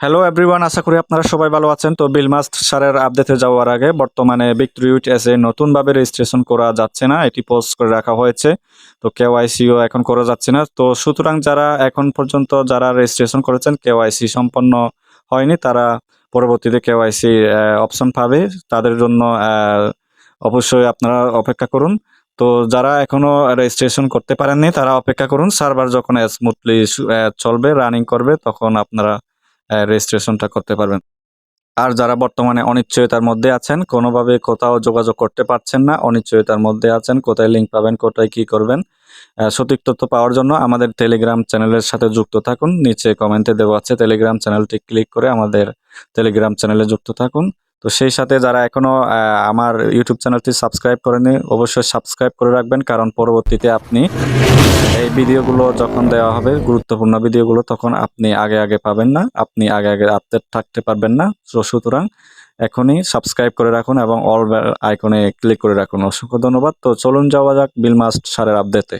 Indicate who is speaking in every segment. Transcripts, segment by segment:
Speaker 1: Hello everyone আশা করি আপনারা সবাই ভালো আছেন। তো বিলমাস্ট সারের আপডেটে যাওয়ার আগে বর্তমানে বিক্রিউট এসে নতুনভাবে রেজিস্ট্রেশন করা যাচ্ছে না, এটি পোস্ট করে রাখা হয়েছে। তো কেওয়াইসিও এখন করা যাচ্ছে না। তো সুতরাং যারা এখন পর্যন্ত যারা রেজিস্ট্রেশন করেছেন কেওয়াইসি সম্পন্ন হয়নি, তারা পরবর্তীতে কেওয়াইসি অপশন পাবে। তাদের জন্য অবশ্যই আপনারা অপেক্ষা করুন। তো যারা এখনও রেজিস্ট্রেশন করতে পারেননি, তারা অপেক্ষা করুন। সার্ভার যখন স্মুথলি চলবে রানিং করবে, তখন আপনারা রেজিস্ট্রেশনটা করতে পারবেন। আর যারা বর্তমানে অনিশ্চয়তার মধ্যে আছেন, কোনোভাবে কোথাও যোগাযোগ করতে পারছেন না, অনিশ্চয়তার মধ্যে আছেন, কোথায় লিঙ্ক পাবেন, কোথায় কি করবেন সঠিক তথ্য পাওয়ার জন্য আমাদের টেলিগ্রাম চ্যানেলের সাথে যুক্ত থাকুন। নিচে কমেন্টে দেওয়া আছে টেলিগ্রাম চ্যানেলটি ক্লিক করে আমাদের টেলিগ্রাম চ্যানেলে যুক্ত থাকুন। তো সেই সাথে যারা এখনও আহ, আমার ইউটিউব চ্যানেলটি সাবস্ক্রাইব করেনি অবশ্যই সাবস্ক্রাইব করে রাখবেন কারণ পরবর্তীতে আপনি এই ভিডিওগুলো যখন দেওয়া হবে গুরুত্বপূর্ণ ভিডিওগুলো তখন আপনি আগে আগে পাবেন না আপনি আগে আগে আপডেট থাকতে পারবেন না। তো সুতরাং এখনই সাবস্ক্রাইব করে রাখুন এবং অল আইকনে ক্লিক করে রাখুন। অসংখ্য ধন্যবাদ। তো চলুন যাওয়া যাক বিল মাস্ট সারের আপডেটে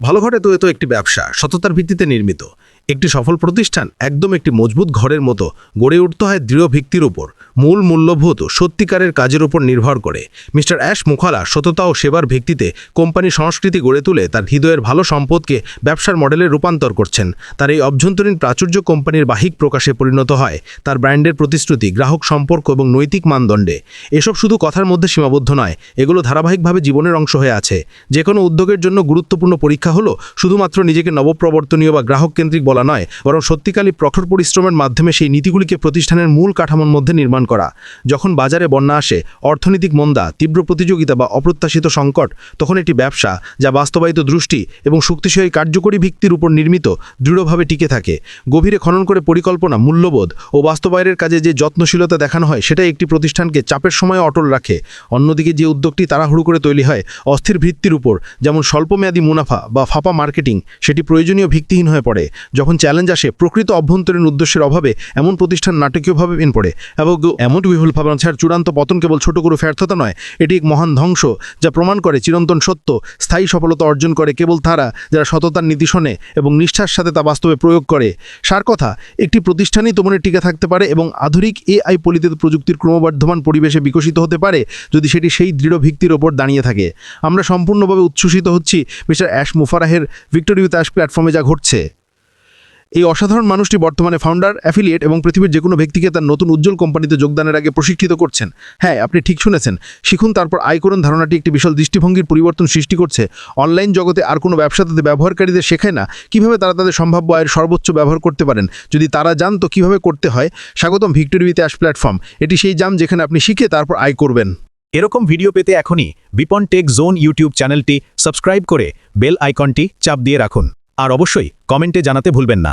Speaker 2: ভালো ঘটে তো এ তো একটি ব্যবসা সততার ভিত্তিতে নির্মিত। একটি সফল প্রতিষ্ঠান, একদম একটি মজবুত ঘরের মতো গড়ে উঠতে হয় দৃঢ় ভিত্তির উপর। মূল মূল্যভূত সত্যিকারের কাজের উপর নির্ভর করে। মিস্টার অ্যাশ মুখালা সততা ও সেবার ভিত্তিতে কোম্পানি সংস্কৃতি গড়ে তুলে তার হৃদয়ের ভালো সম্পদকে ব্যবসার মডেলে রূপান্তর করছেন। তার এই অভ্যন্তরীণ প্রাচুর্য কোম্পানির বাহিক প্রকাশে পরিণত হয়। তার ব্র্যান্ডের প্রতিশ্রুতি, গ্রাহক সম্পর্ক এবং নৈতিক মানদণ্ডে। এসব শুধু কথার মধ্যে সীমাবদ্ধ নয়, এগুলো ধারাবাহিকভাবে জীবনের অংশ হয়ে আছে। যে কোনো উদ্যোগের জন্য গুরুত্বপূর্ণ পরীক্ষা হলো শুধুমাত্র নিজেকে নবপ্রবর্তনীয় বা গ্রাহক কেন্দ্রিক বলা নয়, বরং সত্যিকালী প্রখর পরিশ্রমের মাধ্যমে সেই নীতিগুলিকে প্রতিষ্ঠানের মূল কাঠামোর মধ্যে নির্মাণ করা। যখন বাজারে বন্যা আসে, অর্থনৈতিক মন্দা, তীব্র প্রতিযোগিতা বা অপ্রত্যাশিত সংকট, তখন এটি ব্যবসা, যা বাস্তবায়িত দৃষ্টি এবং শক্তিশালী কার্যকরী ভিত্তির উপর নির্মিত, দৃঢ়ভাবে টিকে থাকে। গভীরে খনন করে পরিকল্পনা, মূল্যবোধ ও বাস্তবায়নের কাজে যে যত্নশীলতা দেখানো হয়, সেটাই একটি প্রতিষ্ঠানকে চাপের সময় অটল রাখে। অন্যদিকে যে উদ্যোগটি তাড়াহুড়ো করে তৈরি হয়, অস্থির ভিত্তির উপর, যেমন স্বল্পমেয়াদী মুনাফা বা ফাপা মার্কেটিং, সেটি প্রয়োজনীয় ভিত্তিহীন হয়ে পড়ে। যখন চ্যালেঞ্জ আসে, প্রকৃত অভ্যন্তরীণ উদ্দেশ্যের অভাবে এমন প্রতিষ্ঠান নাটকীয়ভাবে ইন পড়ে এবং এমন বিহুল ভাবনার চূড়ান্ত পতন কেবল ছোট করে ব্যর্থতা নয়, এটি এক মহান ধ্বংস যা প্রমাণ করে চিরন্তন সত্য, স্থায়ী সফলতা অর্জন করে কেবল তারা যারা সততার নীতি শোনে এবং নিষ্ঠার সাথে তা বাস্তবে প্রয়োগ করে। সার কথা, একটি প্রতিষ্ঠানই তোমার টিকে থাকতে পারে এবং আধুনিক এআই পলিত প্রযুক্তির ক্রমবর্ধমান পরিবেশে বিকশিত হতে পারে যদি সেটি সেই দৃঢ় ভিত্তির ওপর দাঁড়িয়ে থাকে। আমরা সম্পূর্ণভাবে উচ্ছ্বসিত হচ্ছি মিস্টার অ্যাশ মুফারাহের ভিক্টোরি উইথ অ্যাশ প্ল্যাটফর্মে যা ঘটছে। এই অসাধারণ মানুষটি বর্তমানে ফাউন্ডার অ্যাফিলিয়েট এবং পৃথিবীর যে কোনো ব্যক্তিকে তার নতুন উজ্জ্বল কোম্পানিতে যোগদানের আগে প্রশিক্ষিত করছেন। হ্যাঁ আপনি ঠিক শুনেছেন। শিখুন, তারপর আয় করুন। ধারণাটি একটি বিশাল দৃষ্টিভঙ্গির পরিবর্তন সৃষ্টি করছে। অনলাইন জগতে আর কোনো ব্যবসা তাদের ব্যবহারকারীদের শেখায় না। কীভাবে তারা তাদের সম্ভাব্য আয়ের সর্বোচ্চ ব্যবহার করতে পারেন? যদি তারা জানতো কীভাবে করতে হয়? স্বাগতম ভিক্টোরি উইথ অ্যাশ প্ল্যাটফর্ম। এটি সেই জাম যেখানে আপনি শিখে তারপর আয় করবেন।
Speaker 3: এরকম ভিডিও পেতে এখনই বিপন টেক জোন ইউটিউব চ্যানেলটি সাবস্ক্রাইব করে বেল আইকনটি চাপ দিয়ে রাখুন। আর অবশ্যই কমেন্টে জানাতে ভুলবেন না।